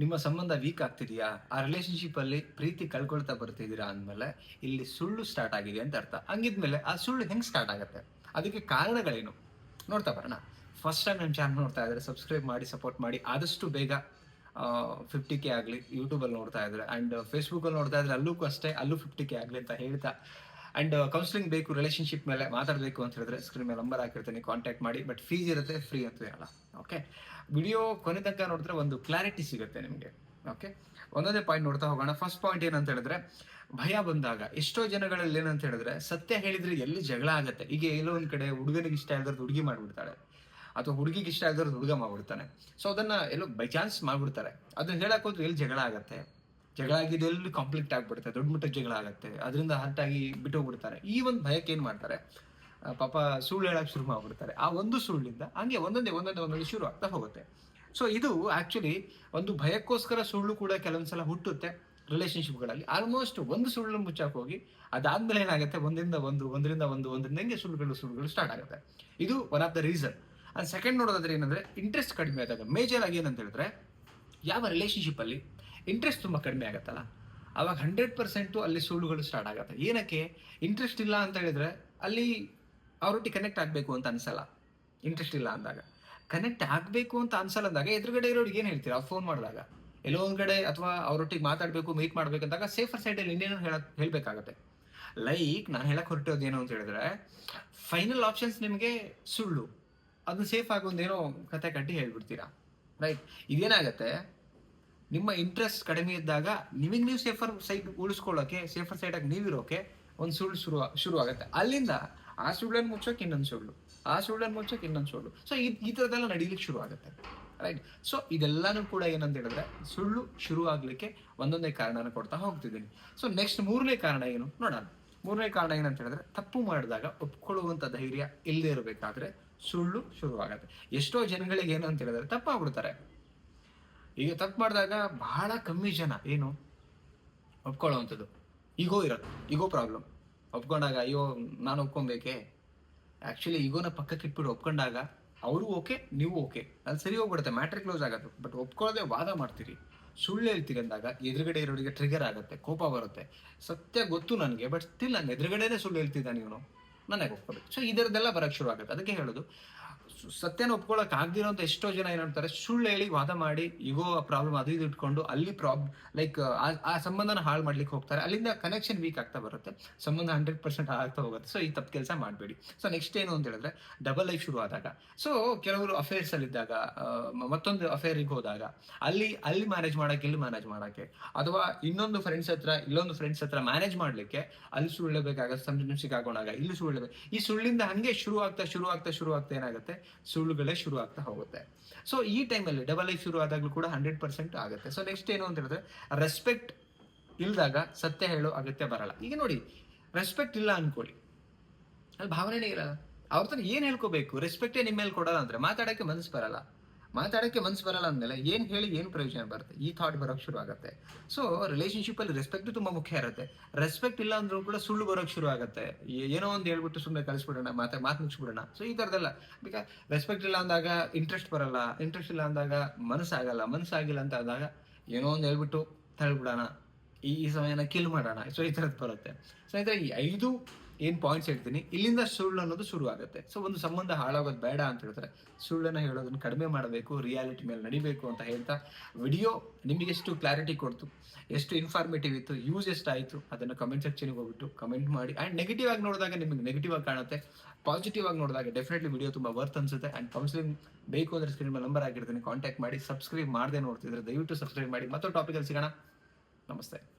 ನಿಮ್ಮ ಸಂಬಂಧ ವೀಕ್ ಆಗ್ತಿದೆಯಾ? ಆ ರಿಲೇಶನ್ಶಿಪ್ ಅಲ್ಲಿ ಪ್ರೀತಿ ಕಳ್ಕೊಳ್ತಾ ಬರ್ತಿದ್ದೀರಾ ಅಂದಮೇಲೆ ಇಲ್ಲಿ ಸುಳ್ಳು ಸ್ಟಾರ್ಟ್ ಆಗಿದೆ ಅಂತ ಅರ್ಥ. ಹಂಗಿದ್ಮೇಲೆ ಆ ಸುಳ್ಳು ಹೆಂಗ್ ಸ್ಟಾರ್ಟ್ ಆಗುತ್ತೆ? ಅದಕ್ಕೆ ಕಾರಣಗಳೇನು? ನೋಡ್ತಾ ಬರೋಣ. ಫಸ್ಟ್ ಟೈಮ್ ನಮ್ಮ ಚಾನಲ್ ನೋಡ್ತಾ ಇದ್ರೆ ಸಬ್ಸ್ಕ್ರೈಬ್ ಮಾಡಿ ಸಪೋರ್ಟ್ ಮಾಡಿ, ಆದಷ್ಟು ಬೇಗ ಫಿಫ್ಟಿ ಕೆ ಆಗಲಿ ಯೂಟ್ಯೂಬಲ್ಲಿ ನೋಡ್ತಾ ಇದ್ರೆ ಆ್ಯಂಡ್ ಫೇಸ್ಬುಕ್ಕಲ್ಲಿ ನೋಡ್ತಾ ಇದ್ರೆ ಅಲ್ಲೂ ಅಷ್ಟೇ, ಅಲ್ಲೂ ಫಿಫ್ಟಿ ಕೆ ಆಗಲಿ ಅಂತ ಹೇಳ್ತಾ ಆ್ಯಂಡ್ ಕೌನ್ಸಿಲಿಂಗ್ ಬೇಕು ರಿಲೇಶನ್ಶಿಪ್ ಮೇಲೆ ಮಾತಾಡಬೇಕು ಅಂತ ಹೇಳಿದ್ರೆ ಸ್ಕ್ರೀನ್ ಮೇಲೆ ನಂಬರ್ ಹಾಕಿರ್ತೀನಿ ಕಾಂಟ್ಯಾಕ್ಟ್ ಮಾಡಿ. ಬಟ್ ಫೀಸ್ ಇರುತ್ತೆ ಫ್ರೀ ಅಂತ ಹೇಳಲ್ಲ. ಓಕೆ ವಿಡಿಯೋ ಕೊನೆ ತನಕ ನೋಡಿದ್ರೆ ಒಂದು ಕ್ಲಾರಿಟಿ ಸಿಗುತ್ತೆ ನಿಮಗೆ. ಓಕೆ ಒಂದೊಂದೇ ಪಾಯಿಂಟ್ ನೋಡ್ತಾ ಹೋಗೋಣ. ಫಸ್ಟ್ ಪಾಯಿಂಟ್ ಏನಂತ ಹೇಳಿದ್ರೆ, ಭಯ ಬಂದಾಗ, ಎಷ್ಟೋ ಜನಗಳಲ್ಲಿ ಏನಂತ ಹೇಳಿದ್ರೆ, ಸತ್ಯ ಹೇಳಿದ್ರೆ ಎಲ್ಲಿ ಜಗಳ ಆಗುತ್ತೆ? ಈಗ ಎಲ್ಲೋ ಒಂದ್ ಕಡೆ ಹುಡುಗನಿಗೆ ಇಷ್ಟ ಇಲ್ದ್ರೆ ಹುಡುಗಿ ಮಾಡಿಬಿಡ್ತಾಳೆ. ಅಥವಾ ಹುಡುಗಿಗೆ ಇಷ್ಟ ಇಲ್ದ್ರೆ ಹುಡುಗ ಮಾಡ್ಬಿಡ್ತಾನೆ. ಸೊ ಅದನ್ನ ಎಲ್ಲೋ ಬೈ ಚಾನ್ಸ್ ಮಾಡ್ಬಿಡ್ತಾರೆ. ಅದನ್ನ ಹೇಳಕ್ ಹೋದ್ರೆ ಎಲ್ಲಿ ಜಗಳ ಆಗತ್ತೆ? ಜಗಳ ಆಗಿದ್ದು ಎಲ್ಲಿ ಕಾಂಪ್ಲಿಕ್ಟ್ ಆಗ್ಬಿಡುತ್ತೆ, ದೊಡ್ಡ ಮಟ್ಟದ ಜಗಳ ಆಗುತ್ತೆ ಅದರಿಂದ ಹಂತಾಗಿ ಬಿಟ್ಟೋಗ್ಬಿಡ್ತಾರೆ ಈ ಒಂದು ಭಯಕ್ಕೆ ಏನು ಮಾಡ್ತಾರೆ? ಪಾಪ ಸುಳ್ಳು ಹೇಳಕ್ ಶುರು ಮಾಡ್ಬಿಡ್ತಾರೆ. ಆ ಒಂದು ಸುಳ್ಳಿಂದ ಹಂಗೆ ಒಂದೊಂದೇ ಒಂದೊಂದೇ, ಒಂದೊಂದು ಶುರು ಆಗ್ತಾ ಹೋಗುತ್ತೆ. ಸೊ ಇದು ಆಕ್ಚುಲಿ ಒಂದು ಭಯಕ್ಕೋಸ್ಕರ ಸುಳ್ಳು ಕೂಡ ಕೆಲವೊಂದ್ಸಲ ಹುಟ್ಟುತ್ತೆ ರಿಲೇಶನ್ಶಿಪ್ಗಳಲ್ಲಿ ಆಲ್ಮೋಸ್ಟ್ ಒಂದು ಸುಳ್ಳು ಮುಚ್ಚಾಕ್ ಹೋಗಿ ಅದಾದ್ಮೇಲೆ ಏನಾಗುತ್ತೆ? ಒಂದರಿಂದ ಒಂದು ಒಂದರಿಂದ ಒಂದು, ಒಂದರಿಂದ ಹೆಂಗೆ ಸುಳ್ಳುಗಳು ಸುಳ್ಳುಗಳು ಸ್ಟಾರ್ಟ್ ಆಗುತ್ತೆ. ಇದು one of the reason and second ನೋಡೋದಾದ್ರೆ ಏನಂದ್ರೆ ಇಂಟ್ರೆಸ್ಟ್ ಕಡಿಮೆ ಆದಾಗ ಮೇಜರ್ ಆಗಿ ಏನಂತ ಹೇಳಿದ್ರೆ ಯಾವ ರಿಲೇಶನ್ಶಿಪ್ ಅಲ್ಲಿ ಇಂಟ್ರೆಸ್ಟ್ ತುಂಬಾ ಕಡಿಮೆ ಆಗುತ್ತಲ್ಲ? ಅವಾಗ ಹಂಡ್ರೆಡ್ ಪರ್ಸೆಂಟು ಅಲ್ಲಿ ಸುಳ್ಳುಗಳು ಸ್ಟಾರ್ಟ್ ಆಗುತ್ತೆ. ಏನಕ್ಕೆ? ಇಂಟ್ರೆಸ್ಟ್ ಇಲ್ಲ ಅಂತ ಹೇಳಿದ್ರೆ ಅಲ್ಲಿ ಅವರೊಟ್ಟಿಗೆ ಕನೆಕ್ಟ್ ಆಗಬೇಕು ಅಂತ ಅನ್ಸಲ್ಲ. ಇಂಟ್ರೆಸ್ಟ್ ಇಲ್ಲ ಅಂದಾಗ. ಕನೆಕ್ಟ್ ಆಗಬೇಕು ಅಂತ ಅನ್ಸಲ್ಲ ಅಂದಾಗ ಎದುರುಗಡೆ ಇರೋರಿಗೆ ಏನು ಹೇಳ್ತೀರಾ? ಫೋನ್ ಮಾಡಿದಾಗ. ಎಲ್ಲೋ ಒಂದು ಕಡೆ ಅಥವಾ ಅವರೊಟ್ಟಿಗೆ ಮಾತಾಡಬೇಕು ಮೀಟ್ ಮಾಡ್ಬೇಕಂದಾಗ ಸೇಫರ್ ಸೈಡಲ್ಲಿ ಇನ್ನೇನು ಹೇಳ, ಹೇಳಬೇಕಾಗತ್ತೆ. ಲೈಕ್ ನಾನು ಹೇಳಕ್ಕೆ ಹೊರಟೋದು ಏನು ಅಂತ ಹೇಳಿದ್ರೆ ಫೈನಲ್ ಆಪ್ಷನ್ಸ್ ನಿಮಗೆ ಸುಳ್ಳು. ಅದನ್ನ ಸೇಫ್ ಆಗಿ ಒಂದೇನೋ ಕತೆ ಕಟ್ಟಿ ಹೇಳ್ಬಿಡ್ತೀರಾ? ರೈಟ್ ಇದೇನಾಗತ್ತೆ? ನಿಮ್ಮ ಇಂಟ್ರೆಸ್ಟ್ ಕಡಿಮೆ ಇದ್ದಾಗ ನಿಮಗ್ ನೀವು ಸೇಫರ್ ಸೈಡ್ ಉಳಿಸ್ಕೊಳ್ಳೋಕೆ ಸೇಫರ್ ಸೈಡ್ ಆಗಿ ನೀವಿರೋಕೆ ಒಂದು ಸುಳ್ಳು ಶುರು ಶುರು ಆಗುತ್ತೆ. ಅಲ್ಲಿಂದ ಆ ಸುಳ್ಳನ್ನು ಮುಚ್ಚೋಕೆ ಇನ್ನೊಂದು ಸುಳ್ಳು, ಆ ಸುಳ್ಳನ್ನು ಮುಚ್ಚೋಕೆ ಇನ್ನೊಂದು ಸುಳ್ಳು. ಸೊ ಈ ಥರದೆಲ್ಲ ನಡೀಲಿಕ್ಕೆ ಶುರು ಆಗುತ್ತೆ. ರೈಟ್ ಸೊ ಇದೆಲ್ಲಾನು ಕೂಡ ಏನಂತ ಹೇಳಿದ್ರೆ ಸುಳ್ಳು ಶುರು ಆಗ್ಲಿಕ್ಕೆ ಒಂದೊಂದೇ ಕಾರಣನ ಕೊಡ್ತಾ ಹೋಗ್ತಿದ್ದೀನಿ. ಸೊ ನೆಕ್ಸ್ಟ್ ಮೂರನೇ ಕಾರಣ ಏನು? ನೋಡೋಣ. ಮೂರನೇ ಕಾರಣ ಏನಂತ ಹೇಳಿದ್ರೆ ತಪ್ಪು ಮಾಡಿದಾಗ ಒಪ್ಕೊಳ್ಳುವಂತ ಧೈರ್ಯ ಇಲ್ಲದೆ ಇರಬೇಕಾದ್ರೆ ಸುಳ್ಳು ಶುರುವಾಗತ್ತೆ. ಎಷ್ಟೋ ಜನಗಳಿಗೆ ಏನು ಅಂತ ಹೇಳಿದ್ರೆ ತಪ್ಪಾಗ್ಬಿಡ್ತಾರೆ. ಈಗ ತಪ್ಪು ಮಾಡಿದಾಗ ಬಹಳ ಕಮ್ಮಿ ಜನ, ಏನು? ಒಪ್ಕೊಳ್ಳೋವಂಥದ್ದು. ಈಗೋ ಇರೋದು, ಈಗೋ ಪ್ರಾಬ್ಲಮ್ ಒಪ್ಕೊಂಡಾಗ, ಅಯ್ಯೋ, ನಾನು ಒಪ್ಕೊಬೇಕೆ? ಆ್ಯಕ್ಚುಲಿ ಈಗೋನ ಪಕ್ಕಕ್ಕೆ ಇಟ್ಬಿಟ್ಟು ಒಪ್ಕೊಂಡಾಗ ಅವರು ಓಕೆ, ನೀವು ಓಕೆ. ಅಲ್ಲಿ ಸರಿ ಹೋಗ್ಬಿಡುತ್ತೆ ಮ್ಯಾಟ್ರ್ ಕ್ಲೋಸ್ ಆಗೋದು. ಬಟ್ ಒಪ್ಕೊಳ್ಳೋದೆ ವಾದ ಮಾಡ್ತೀರಿ. ಸುಳ್ಳು ಹೇಳ್ತೀರಿ ಅಂದಾಗ, ಎದುರುಗಡೆ ಇರೋರಿಗೆ ಟ್ರಿಗರ್ ಆಗುತ್ತೆ, ಕೋಪ ಬರುತ್ತೆ. ಸತ್ಯ ಗೊತ್ತು ನನಗೆ ಬಟ್ ಸ್ಟಿಲ್ ನಾನು ಎದುರುಗಡೆನೇ ಸುಳ್ಳು ಹೇಳ್ತಿದ್ದಾನೆ ಇವನು. ನನಗೆ ಒಪ್ಕೋಬೇಕು. ಸೊ ಇದರದ್ದೆಲ್ಲ ಬರಕ್ಕೆ ಶುರು ಆಗುತ್ತೆ ಅದಕ್ಕೆ ಹೇಳೋದು ಸತ್ಯನ ಒಪ್ಕೊಳಕ್ ಆಗ್ದಿರೋ ಅಂತ ಎಷ್ಟೋ ಜನ ಏನಂತಾರೆ ಸುಳ್ಳು ಹೇಳಿ ವಾದ ಮಾಡಿ ಈಗೋ ಪ್ರಾಬ್ಲಮ್ ಅದು ಇದು ಇಟ್ಕೊಂಡು ಅಲ್ಲಿ ಪ್ರಾಬ್ ಲೈಕ್ ಆ ಸಂಬಂಧನ ಹಾಳು ಮಾಡ್ಲಿಕ್ಕೆ ಹೋಗ್ತಾರೆ. ಅಲ್ಲಿಂದ ಕನೆಕ್ಷನ್ ವೀಕ್ ಆಗ್ತಾ ಬರುತ್ತೆ. ಸಂಬಂಧ ಹಂಡ್ರೆಡ್ ಪರ್ಸೆಂಟ್ ಆಗ್ತಾ ಹೋಗುತ್ತೆ. ಸೊ ಈ ತಪ್ಪು ಕೆಲಸ ಮಾಡಬೇಡಿ. ಸೊ ನೆಕ್ಸ್ಟ್ ಏನು ಅಂತ ಹೇಳಿದ್ರೆ ಡಬಲ್ ಲೈಫ್ ಶುರು ಆದಾಗ. ಸೊ ಕೆಲವರು ಅಫೇರ್ಸ್ ಅಲ್ಲಿ ಇದ್ದಾಗ ಆ, ಮ- ಮತ್ತೊಂದು ಅಫೇರಿಗೆ ಹೋದಾಗ ಅಲ್ಲಿ ಅಲ್ಲಿ ಮ್ಯಾನೇಜ್ ಮಾಡಕ್ಕೆ ಇಲ್ಲಿ ಮ್ಯಾನೇಜ್ ಮಾಡಕ್ಕೆ ಅಥವಾ ಇನ್ನೊಂದು ಫ್ರೆಂಡ್ಸ್ ಹತ್ರ ಇಲ್ಲೊಂದು ಫ್ರೆಂಡ್ಸ್ ಹತ್ರ ಮ್ಯಾನೇಜ್ ಮಾಡ್ಲಿಕ್ಕೆ ಅಲ್ಲಿ ಸುಳ್ಳಬೇಕಾಗ ಸಂಜೆ ಸಿಕ್ಕಾಕೊಂಡಾಗ ಇಲ್ಲಿ ಸುಳ್ಳು ಈ ಸುಳ್ಳಿಂದ ಹಂಗೆ ಶುರು ಆಗ್ತಾ ಶುರು ಆಗ್ತಾ ಶುರು ಆಗ್ತಾ ಏನಾಗುತ್ತೆ? ಸುಳ್ಳುಗಳೇ ಶುರು ಆಗ್ತಾ ಹೋಗುತ್ತೆ. ಸೊ ಈ ಟೈಮಲ್ಲಿ ಡಬಲ್ ಲೈಫ್ ಶುರು ಆದಾಗಲೂ ಕೂಡ ಹಂಡ್ರೆಡ್ ಪರ್ಸೆಂಟ್ ಆಗುತ್ತೆ. ಸೊ ನೆಕ್ಸ್ಟ್ ಏನು ಅಂತ ಹೇಳಿದ್ರೆ ರೆಸ್ಪೆಕ್ಟ್ ಇಲ್ದಾಗ ಸತ್ಯ ಹೇಳೋ ಅಗತ್ಯ ಬರಲ್ಲ. ಈಗ ನೋಡಿ ರೆಸ್ಪೆಕ್ಟ್ ಇಲ್ಲ ಅನ್ಕೊಳ್ಳಿ. ಅಲ್ಲಿ ಭಾವನೆನೇ ಇರಲ್ಲ. ಅವ್ರ ಹತ್ರ ಏನ್ ಹೇಳ್ಕೋಬೇಕು? ರೆಸ್ಪೆಕ್ಟೇ ನಿಮ್ಮ ಮೇಲೆ ಕೊಡಲ್ಲ ಅಂದ್ರೆ ಮಾತಾಡಕ್ಕೆ ಮನಸ್ಸು ಬರಲ್ಲ. ಮಾತಾಡಕ್ಕೆ ಮನ್ಸು ಬರಲ್ಲ ಅಂದಮೇಲೆ ಏನು ಹೇಳಿ ಏನು ಪ್ರಯೋಜನ ಬರುತ್ತೆ? ಈ ಥಾಟ್ ಬರೋಕ್ಕೆ ಶುರು ಆಗುತ್ತೆ. ಸೊ ರಿಲೇಶನ್ಶಿಪ್ಪಲ್ಲಿ ರೆಸ್ಪೆಕ್ಟು ತುಂಬ ಮುಖ್ಯ ಇರುತ್ತೆ. ರೆಸ್ಪೆಕ್ಟ್ ಇಲ್ಲ ಅಂದ್ರೂ ಕೂಡ ಸುಳ್ಳು ಬರೋಕ್ಕೆ ಶುರು ಆಗುತ್ತೆ. ಏನೋ ಒಂದು ಹೇಳ್ಬಿಟ್ಟು ಸುಮ್ಮನೆ ಕಳಿಸ್ಬಿಡೋಣ, ಮಾತಾ, ಮಾತು ಮುಗಿಸ್ಬಿಡೋಣ. ಸೊ ಈ ಥರದ್ದೆಲ್ಲ. ಬಿಕಾ ರೆಸ್ಪೆಕ್ಟ್ ಇಲ್ಲ ಅಂದಾಗ ಇಂಟ್ರೆಸ್ಟ್ ಬರಲ್ಲ. ಇಂಟ್ರೆಸ್ಟ್ ಇಲ್ಲ ಅಂದಾಗ ಮನಸ್ಸಾಗಲ್ಲ ಮನಸ್ಸಾಗಿಲ್ಲ ಅಂತ ಆದಾಗ ಏನೋ ಒಂದು ಹೇಳ್ಬಿಟ್ಟು ತಳ್ಬಿಡೋಣ. ಈ ಈ ಸಮಯನ ಕಿಲ್ ಮಾಡೋಣ. ಸೊ ಈ ಥರದ್ದು ಬರುತ್ತೆ. ಸ್ನೇಹಿತರೆ ಈ ಐದು ಏನ್ ಪಾಯಿಂಟ್ಸ್ ಹೇಳ್ತೀನಿ? ಇಲ್ಲಿಂದ ಸುಳ್ಳು ಅನ್ನೋದು ಶುರು ಆಗುತ್ತೆ ಸೊ ಒಂದು ಸಂಬಂಧ ಹಾಳಾಗೋದು ಬೇಡ ಅಂತ ಹೇಳ್ತಾರೆ. ಸುಳ್ಳನ್ನ ಹೇಳೋದನ್ನ ಕಡಿಮೆ ಮಾಡಬೇಕು ರಿಯಾಲಿಟಿ ಮೇಲೆ ನಡಿಬೇಕು ಅಂತ ಹೇಳ್ತಾ ವಿಡಿಯೋ ನಿಮಗೆ ಎಷ್ಟು ಕ್ಲಾರಿಟಿ ಕೊಡ್ತು, ಎಷ್ಟು ಇನ್ಫಾರ್ಮೇಟಿವ್ ಇತ್ತು ಯೂಸ್ ಎಷ್ಟಾಯಿತು ಅದನ್ನು ಕಮೆಂಟ್ ಸೆಕ್ಷನ್ಗೆ ಹೋಗ್ಬಿಟ್ಟು ಕಮೆಂಟ್ ಮಾಡಿ ಆ್ಯಂಡ್ ನೆಗೆಟಿವ್ ಆಗಿ ನೋಡಿದಾಗ ನಿಮಗೆ ನೆಗೆಟಿವ್ ಆಗಿ ಕಾಣುತ್ತೆ. ಪಾಸಿಟಿವ್ ಆಗಿ ನೋಡಿದಾಗ ಡೆಫಿನೆಟ್ಲಿ ವಿಡಿಯೋ ತುಂಬ ವರ್ತ್ ಅನ್ಸುತ್ತೆ. ಆ್ಯಂಡ್ ಕೌನ್ಸಿಲಿಂಗ್ ಬೇಕು ಅಂದ್ರೆ ಸ್ಕ್ರೀನ್ ಮೇಲೆ ನಂಬರ್ ಆಗಿರ್ತೀನಿ ಕಾಂಟ್ಯಾಕ್ಟ್ ಮಾಡಿ ಸಬ್ಸ್ಕ್ರೈಬ್ ಮಾಡದೆ ನೋಡ್ತಿದ್ರೆ ದಯವಿಟ್ಟು ಸಬ್ಸ್ಕ್ರೈಬ್ ಮಾಡಿ. ಮತ್ತೊಂದು ಟಾಪಿಕಲ್ಲಿ ಸಿಗೋಣ. ನಮಸ್ತೆ.